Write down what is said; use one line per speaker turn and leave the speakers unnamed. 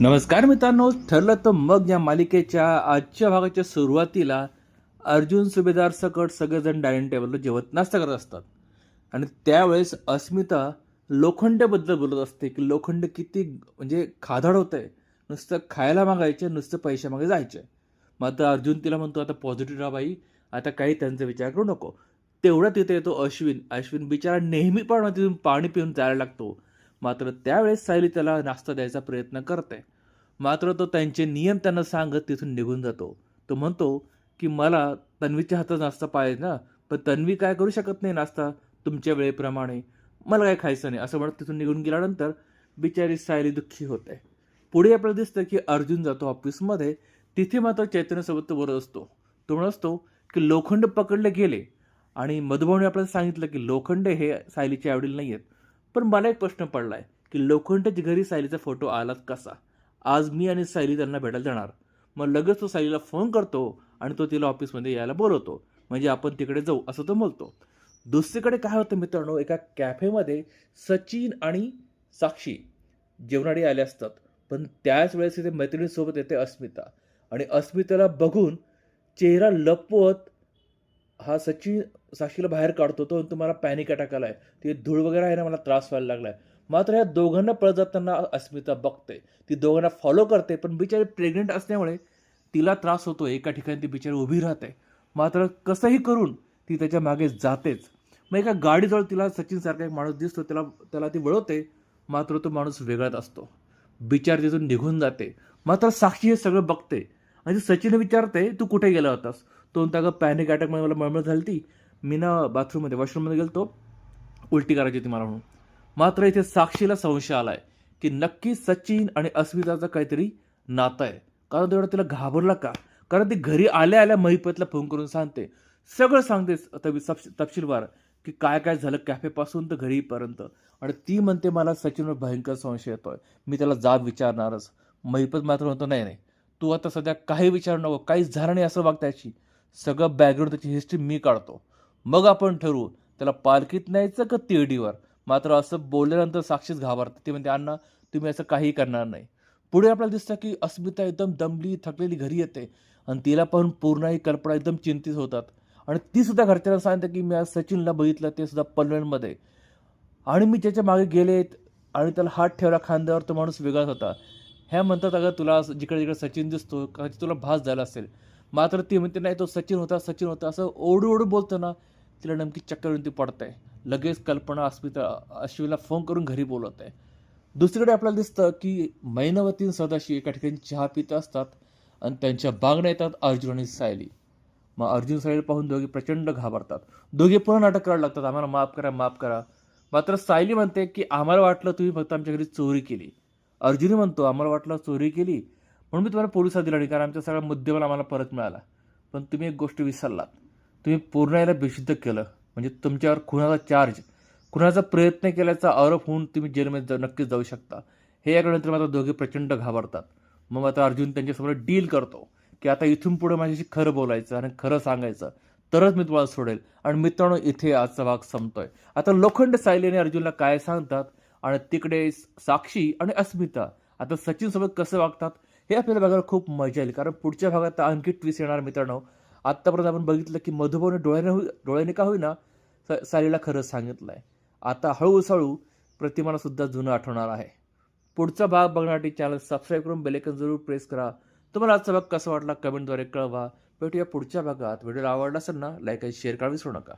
नमस्कार मित्रांनो ठरलं तर मग या मालिकेच्या आजच्या भागाच्या सुरुवातीला अर्जुन सुभेदार सकट सगळेजण डायनिंग टेबलवर जेवत नाश्ता करत असतात. आणि त्यावेळेस अस्मिता लोखंडेबद्दल बोलत असते की लोखंड किती म्हणजे खादाड होत आहे नुसतं खायला मागायचे नुसतं पैशामागे मागे जायचे. मात्र अर्जुन तिला म्हणतो आता पॉझिटिव्ह राहा बाई आता काही त्यांचा विचार करू नको. तेवढा तिथे येतो अश्विन. अश्विन बिचारा नेहमी पण तिथून पाणी पिऊन जायला लागतो. मात्र त्यावेळेस सायली त्याला नाश्ता द्यायचा प्रयत्न करते. मात्र तो त्यांचे नियम त्यांना सांगत तिथून निघून जातो. तो म्हणतो की मला तन्वीच्या हातात नाश्ता पाहिजे ना पण तन्वी काय करू शकत नाही नाश्ता? तुमच्या वेळेप्रमाणे. मला काय खायचं नाही असं म्हणत तिथून निघून गेल्यानंतर बिचारी सायली दुःखी होते. पुढे आपल्याला दिसतं की अर्जुन जातो ऑफिसमध्ये. तिथे मात्र चैतन्यसोबत तो बोलत असतो. तो म्हणत असतो की लोखंड पकडले गेले. आणि मधुभाऊने आपल्याला सांगितलं की लोखंड हे सायलीचे आवडील नाही आहेत पण मला एक प्रश्न पडला आहे की लोखंडच्या घरी सायलीचा फोटो आलाच कसा? आज मी आणि सायली त्यांना भेटायला जाणार. मग लगेच तो सायलीला फोन करतो आणि तो तिला ऑफिसमध्ये यायला बोलवतो. म्हणजे आपण तिकडे जाऊ असं तो बोलतो. दुसरीकडे काय होतं मित्रांनो एका कॅफेमध्ये सचिन आणि साक्षी जेवणाडी आले असतात. पण त्याच वेळेस तिथे मैत्रिणीसोबत येते अस्मिता. आणि अस्मिताला बघून चेहरा लपवत हा सचिन साक्षीला बाहेर काढतो तो तुम्हाला पॅनिक अटॅक आहे ते धूळ वगैरे आहे ना मला त्रास व्हायला लागला आहे मात्र या दोघांना पळत जाताना अस्मिता बघते. ती दोघांना फॉलो करते पण बिचारी प्रेग्नेंट असल्यामुळे तिला त्रास होतो एका ठिकाणी ती बिचारी उभी राहते. मात्र कसंही करून ती त्याच्यामागे जातेच. मग एका गाडीजवळ तिला सचिनसारखा एक माणूस दिसतो. त्याला त्याला ती वळवते. मात्र तो माणूस वेगळाच असतो. बिचार तिथून निघून जाते. मात्र साक्षी हे सगळं बघते. आणि सचिन विचारते तू कुठे गेला होतास? तो म्हणतो पॅनिक अटॅकमध्ये मला मळमळ झाली ती मी ना बाथरूममध्ये वॉशरूममध्ये गेलो तो उलटी करायची होती मला म्हणून. मात्र इथे साक्षीला संशय आलाय की नक्की सचिन आणि अस्मिताचं काहीतरी नातं आहे. कारण तेवढं तिला घाबरला का? कारण ती घरी आल्या आल्या महिपतला फोन करून सांगते. सगळं सांगते तप- तपशील- तपशीलवार की काय काय झालं कॅफेपासून तर घरीपर्यंत आणि ती म्हणते मला सचिनवर भयंकर संशय येतोय. मी त्याला जाब विचारणारच. महिपत मात्र म्हणतो नाही नाही. तू आता सध्या काही विचार नको. काहीच झालं नाही असं वाग त्याची सगळं बॅकग्राऊंड त्याची हिस्ट्री मी काढतो. मग आपण ठरवू. त्याला पालखीत न्यायचं का तिरडीवर? मात्र असं बोलल्यानंतर साक्षीच घाबरते ती म्हणते अण्णा तुम्ही असं काही करणार नाही. पुढे आपल्याला दिसतं की अस्मिता एकदम दमली थकलेली घरी येते. आणि तिला पाहून पूर्णही कल्पना एकदम चिंतित होतात. आणि ती सुद्धा घरच्यांना सांगते की मी आज सचिनला बघितलं ते सुद्धा पनवेलमध्ये. आणि मी त्याच्यामागे गेले आणि त्याला हात ठेवला खांद्यावर तो माणूस वेगळाच होता. ह्या म्हणतात अगं तुला जिकडे जिकडे सचिन दिसतो कदाचित तुला भास झाला असेल. मात्र ती म्हणते नाही तो सचिन होता सचिन होता. असं ओढू ओढू बोलतो ना तिला नेमकी चक्कर येऊन ती पडते लगेच कल्पना अस्मिता अश्विला फोन करून घरी बोलवत आहे दुसरीकडे आपल्याला दिसतं की मैनवतीन सदाशी एका ठिकाणी चहा पित असतात आणि त्यांच्या बागण्या येतात अर्जुन आणि सायली. मग अर्जुन सायली पाहून दोघे प्रचंड घाबरतात. दोघे पुन्हा नाटक करायला लागतात. आम्हाला माफ करा माफ करा. मात्र सायली म्हणते की आम्हाला वाटलं तुम्ही फक्त आमच्या घरी चोरी केली. अर्जुन म्हणतो आम्हाला वाटलं चोरी केली. म्हणून मी तुम्हाला पोलिसात दिला नाही कारण आमच्या सगळ्या मुद्देमाल आम्हाला परत मिळाला. पण तुम्ही एक गोष्ट विसरलात. तुम्ही पूर्ण याला बेशुद्ध केलं. म्हणजे तुमच्यावर खुनाचा चार्ज खुनाचा प्रयत्न केल्याचा आरोप होऊन तुम्ही जेलमध्ये जा- नक्कीच जाऊ शकता. हे ऐकल्यानंतर मात्र दोघे प्रचंड घाबरतात. मग आता अर्जुन त्यांच्यासमोर डील करतो की आता इथून पुढे माझ्याशी खरं बोलायचं आणि खरं सांगायचं तरच मी तुम्हाला सोडेल. आणि मित्रांनो इथे आजचा भाग संपतोय. आता लोखंड सायलीने अर्जुनला काय सांगतात? आणि तिकडे साक्षी आणि अस्मिता आता सचिनसोबत कसं वागतात? हे आपल्याला बघायला खूप मजा येईल. कारण पुढच्या भागात आणखी ट्विस्ट येणार मित्रांनो. आत्तापर्यंत आपण बघितलं की मधुभाऊने डोळ्याने होई डोळ्याने का होईना स- सालीला खरं सांगितलं आहे आता हळूहळू प्रतिमालासुद्धा जुनं आठवणार आहे. पुढचा भाग बघण्यासाठी चॅनल सबस्क्राईब करून बेलेकन जरूर प्रेस करा. तुम्हाला आजचा भाग कसा वाटला कमेंटद्वारे कळवा. भेटूया पुढच्या भागात. व्हिडिओला आवडला असेल ना लाईक आणि शेअर करा विसरू नका.